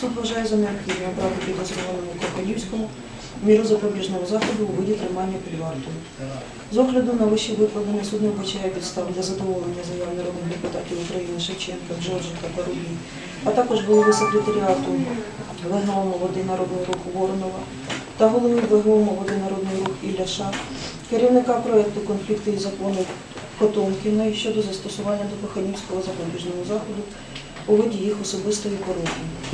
Суд вважає за необхідне обрати підозрюваному Кокодівському міру запобіжного заходу у виді тримання під вартою. З огляду на вище викладене суд не вбачає підстав для задоволення заяв народних депутатів України Шевченка, Джорджика та Рубій, а також голови секретаріату ВГО «Молодий народний рух Воронова та голови ВГО «Молодий народний рух Ілляша, керівника проєкту конфлікти і закону Котомкіної щодо застосування до Коханівського запобіжного заходу у виді їх особистої поруки.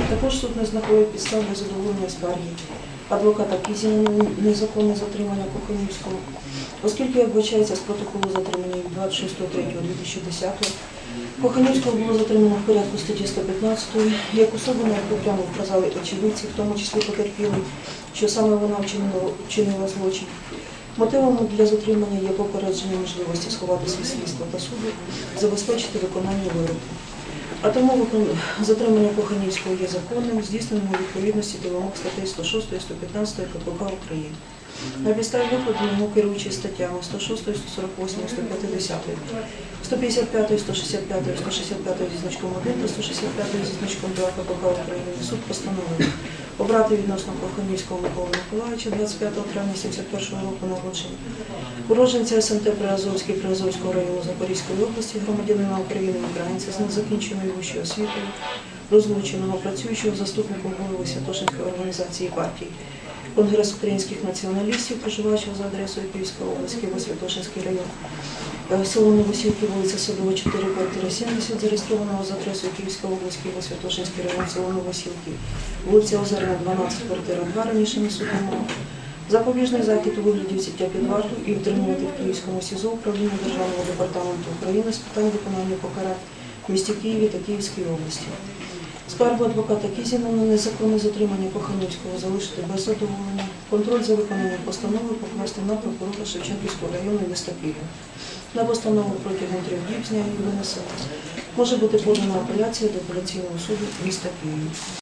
Також суд не знаходить підстав для задоволення скарги адвоката Кізіна незаконне затримання Коханівського, оскільки, вбачається з протоколу затримання від 26.03.2010, Коханівського було затримано в порядку статті 115, як особу, на прямо вказали очевидці, в тому числі потерпілий, що саме вона вчинила, вчинила злочин. Мотивом для затримання є попередження можливості сховатися від слідства та суду, забезпечити виконання вироку. А тому затримання Коханівського є законним, здійсненим у відповідності до вимог статей 106 і 115 КПК України. На підставі викладеного керуючи статтями 106, 148, 150, 155, 165, 165 зі значком 1 та 165 зі значком 2 КПК України суд постановив обрати відносно Коханівського Миколи Миколаївича 25 травня 71 року народження, уродженця СМТ Приазовський Приазовського району Запорізької області, громадянина України українця з незакінченою вищою освітою, розлученого працюючого заступником голови Святошинської організації партії. Конгрес українських націоналістів, проживаючого за адресою Київська область, Києво-Святошинський район, Е, село Новосілки, вулиця Садова, 4, квартира 70, зареєстрованого за адресою Київська область, Києво-Святошинський район, село Новосілки, вулиця Озерна, 12, квартира 2, раніше не судимо. Запобіжний захід у вигляді взяття під варту і втримувати в Київському СІЗО управління Державного департаменту України з питань виконання покарань в місті Києві та Київській області. Скаргу адвоката Кізіна на незаконне затримання Коханівського залишити без задоволення. Контроль за виконанням постанови покласти на прокурора Шевченківського району міста Києва. На постанову протягом трьох діб з нею винесена. Може бути подана апеляція до апеляційного суду міста Києва.